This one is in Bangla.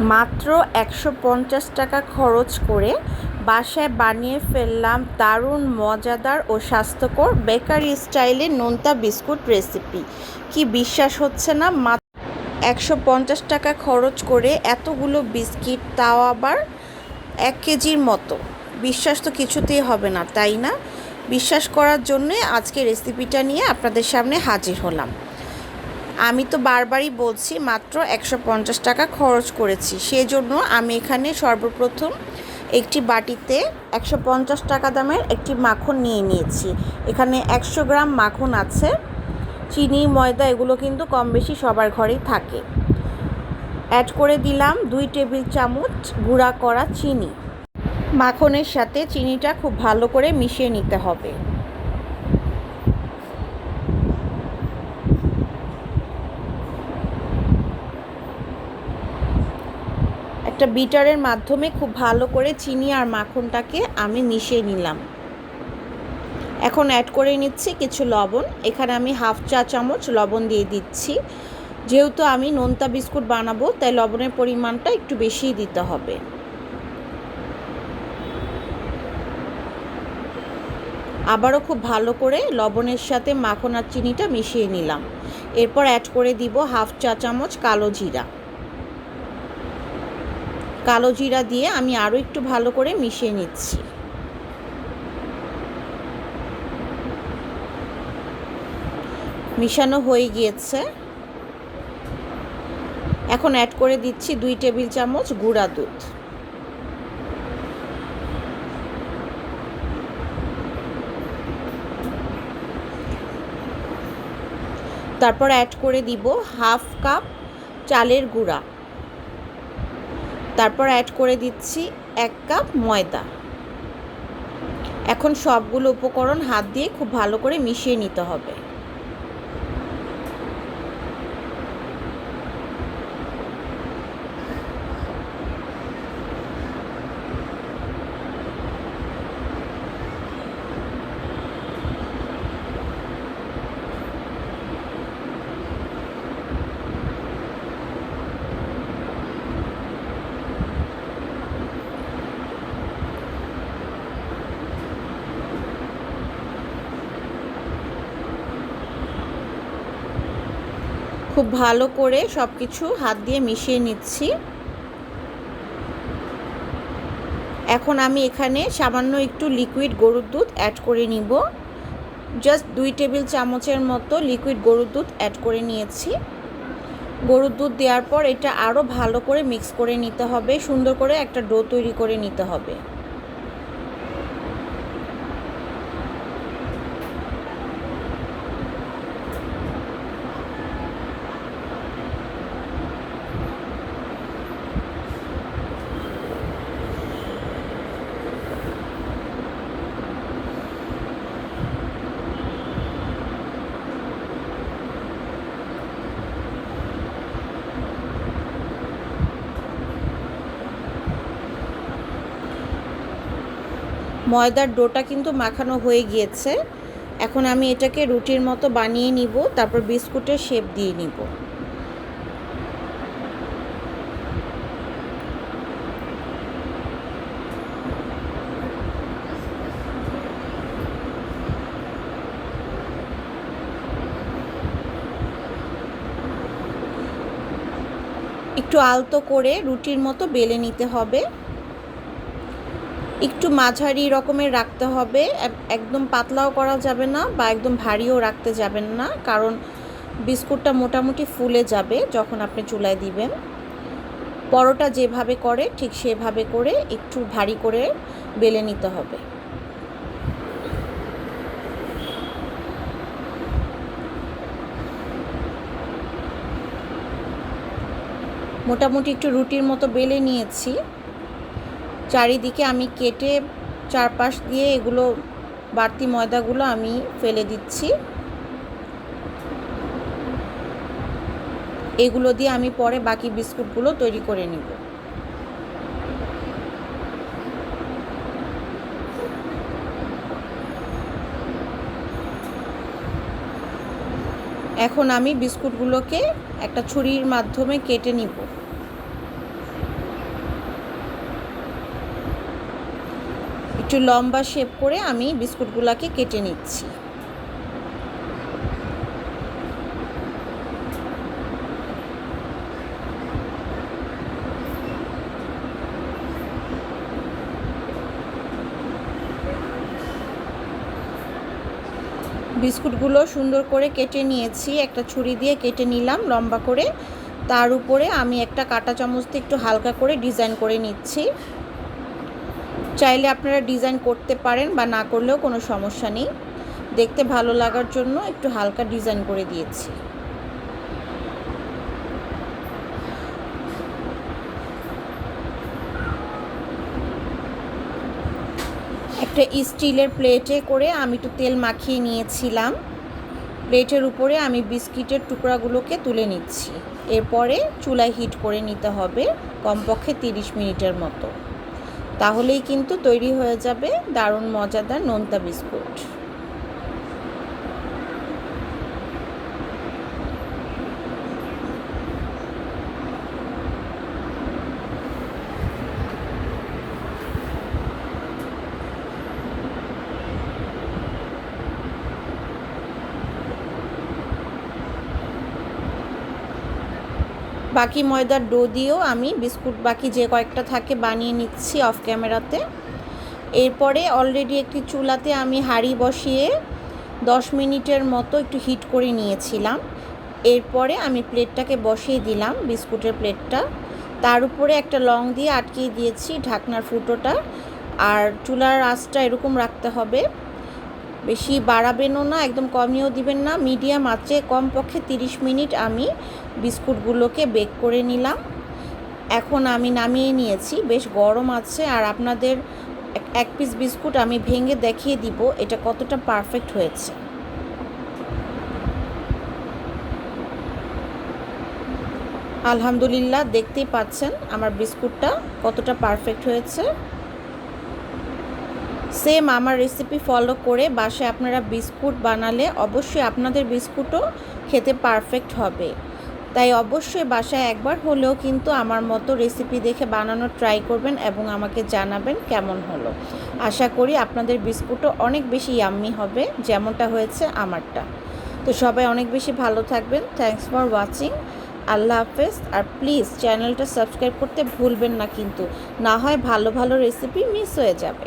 মাত্র একশো পঞ্চাশ টাকা খরচ করে বাসায় বানিয়ে ফেললাম দারুণ, মজাদার ও স্বাস্থ্যকর বেকারি স্টাইলে নোনতা বিস্কুট রেসিপি। কি বিশ্বাস হচ্ছে না? মাত্র একশো পঞ্চাশ টাকা খরচ করে এতগুলো বিস্কিট, তাও আবার এক কেজির মতো। বিশ্বাস তো কিছুতেই হবে না, তাই না? বিশ্বাস করার জন্যে আজকে রেসিপিটা নিয়ে আপনাদের সামনে হাজির হলাম। আমি তো বারবারই বলছি, মাত্র একশো পঞ্চাশ টাকা খরচ করেছি। সেজন্য আমি এখানে সর্বপ্রথম একটি বাটিতে একশো পঞ্চাশ টাকা দামের একটি মাখন নিয়ে নিয়েছি। এখানে একশো গ্রাম মাখন আছে, চিনি, ময়দা, এগুলো কিন্তু কম বেশি সবার ঘরেই থাকে। অ্যাড করে দিলাম দুই টেবিল চামচ গুঁড়া করা চিনি। মাখনের সাথে চিনিটা খুব ভালো করে মিশিয়ে নিতে হবে। একটা বিটারের মাধ্যমে খুব ভালো করে চিনি আর মাখনটাকে আমি মিশিয়ে নিলাম। এখন অ্যাড করে নিচ্ছি কিছু লবণ। এখানে আমি হাফ চা চামচ লবণ দিয়ে দিচ্ছি। যেহেতু আমি নোনতা বিস্কুট বানাবো, তাই লবণের পরিমাণটা একটু বেশিই দিতে হবে। আবারও খুব ভালো করে লবণের সাথে মাখন আর চিনিটা মিশিয়ে নিলাম। এরপর অ্যাড করে দিব হাফ চা চামচ কালো জিরা। কালো জিরা দিয়ে আমি আরও একটু ভালো করে মিশিয়ে নিচ্ছি। মিশানো হয়ে গিয়েছে। এখন অ্যাড করে দিচ্ছি দুই টেবিল চামচ গুঁড়া দুধ। তারপর অ্যাড করে দিব হাফ কাপ চালের গুঁড়া। তারপর অ্যাড করে দিচ্ছি এক কাপ ময়দা। এখন সবগুলো উপকরণ হাত দিয়ে খুব ভালো করে মিশিয়ে নিতে হবে। খুব ভালো করে সব কিছু হাত দিয়ে মিশিয়ে নিচ্ছি। এখন আমি এখানে সামান্য একটু লিকুইড গরুর দুধ অ্যাড করে নিব। জাস্ট দুই টেবিল চামচের মতো লিকুইড গরুর দুধ অ্যাড করে নিয়েছি। গরুর দুধ দেওয়ার পর এটা আরও ভালো করে মিক্স করে নিতে হবে। সুন্দর করে একটা ডো তৈরি করে নিতে হবে। ময়দার ডোটা কিন্তু মাখানো হয়ে গিয়েছে। এখন আমি এটাকে রুটির মতো বানিয়ে নিব, তারপর বিস্কুটের শেপ দিয়ে নিব। একটু আলতো করে রুটির মতো বেলে নিতে হবে। একটু মাঝারি রকমের রাখতে হবে। একদম পাতলাও করা যাবে না বা একদম ভারীও রাখতে যাবেন না, কারণ বিস্কুটটা মোটামুটি ফুলে যাবে যখন আপনি চুলায় দিবেন। পরোটা যেভাবে করে, ঠিক সেভাবে করে একটু ভারী করে বেলে নিতে হবে। মোটামুটি একটু রুটির মতো বেলে নিয়েছি। চারিদিকে আমি কেটে চারপাশ দিয়ে এগুলো বাড়তি ময়দাগুলো আমি ফেলে দিচ্ছি। এগুলো দিয়ে আমি পরে বাকি বিস্কুটগুলো তৈরি করে নিব। এখন আমি বিস্কুটগুলোকে একটা ছুরির মাধ্যমে কেটে নিব। একটু লম্বা শেপ করে আমি বিস্কুটগুলোকে কেটে নিচ্ছি। বিস্কুটগুলো সুন্দর করে কেটে নিয়েছি, একটা ছুরি দিয়ে কেটে নিলাম লম্বা করে। তার উপরে আমি একটা কাঁটা চামচ দিয়ে একটু হালকা করে ডিজাইন করে নিচ্ছি। চাইলে আপনারা ডিজাইন করতে পারেন বা না করলেও কোনো সমস্যা নেই। দেখতে ভালো লাগার জন্য একটু হালকা ডিজাইন করে দিয়েছি। একটা স্টিলের প্লেটে করে আমি একটু তেল মাখিয়ে নিয়েছিলাম। প্লেটের উপরে আমি বিস্কিটের টুকরাগুলোকে তুলে নিচ্ছি। এরপরে চুলায় হিট করে নিতে হবে কমপক্ষে তিরিশ মিনিটের মতো। তাহলেই কিন্তু তৈরি হয়ে যাবে দারুণ মজাদার নোনতা বিস্কুট। বাকি ময়দার ডো দিয়েও আমি বিস্কুট বাকি যে কয়েকটা থাকে বানিয়ে নিচ্ছি অফ ক্যামেরাতে এরপরে অলরেডি একটি চুলাতে আমি হাঁড়ি বসিয়ে দশ মিনিটের মতো একটু হিট করে নিয়েছিলাম। এরপরে আমি প্লেটটাকে বসিয়ে দিলাম বিস্কুটের প্লেটটা তার উপরে একটা লং দিয়ে আটকিয়ে দিয়েছি ঢাকনার ফুটোটা। আর চুলার আঁচটা এরকম রাখতে হবে। বেশি বাড়াবেনও না, একদম কমিয়েও দিবেন না। মিডিয়াম আঁচে কমপক্ষে তিরিশ মিনিট আমি বিস্কুটগুলোকে বেক করে নিলাম। এখন আমি নামিয়ে নিয়েছি, বেশ গরম আছে। আর আপনাদের এক পিস বিস্কুট আমি ভেঙে দেখিয়ে দিব, এটা কতটা পারফেক্ট হয়েছে। আলহামদুলিল্লাহ, দেখতেই পাচ্ছেন আমার বিস্কুটটা কতটা পারফেক্ট হয়েছে। সেম আমার রেসিপি ফলো করে বাসায় আপনারা বিস্কুট বানালে অবশ্যই আপনাদের বিস্কুটও খেতে পারফেক্ট হবে। তাই অবশ্যই বাসায় একবার হলেও কিন্তু আমার মতো রেসিপি দেখে বানানোর ট্রাই করবেন এবং আমাকে জানাবেন কেমন হলো। আশা করি আপনাদের বিস্কুটও অনেক বেশি ইয়াম্মি হবে যেমনটা হয়েছে আমারটা। তো সবাই অনেক বেশি ভালো থাকবেন। থ্যাংকস ফর ওয়াচিং আল্লাহ হাফেজ। আর প্লিজ চ্যানেলটা সাবস্ক্রাইব করতে ভুলবেন না কিন্তু। না হয় ভালো ভালো রেসিপি মিস হয়ে যাবে।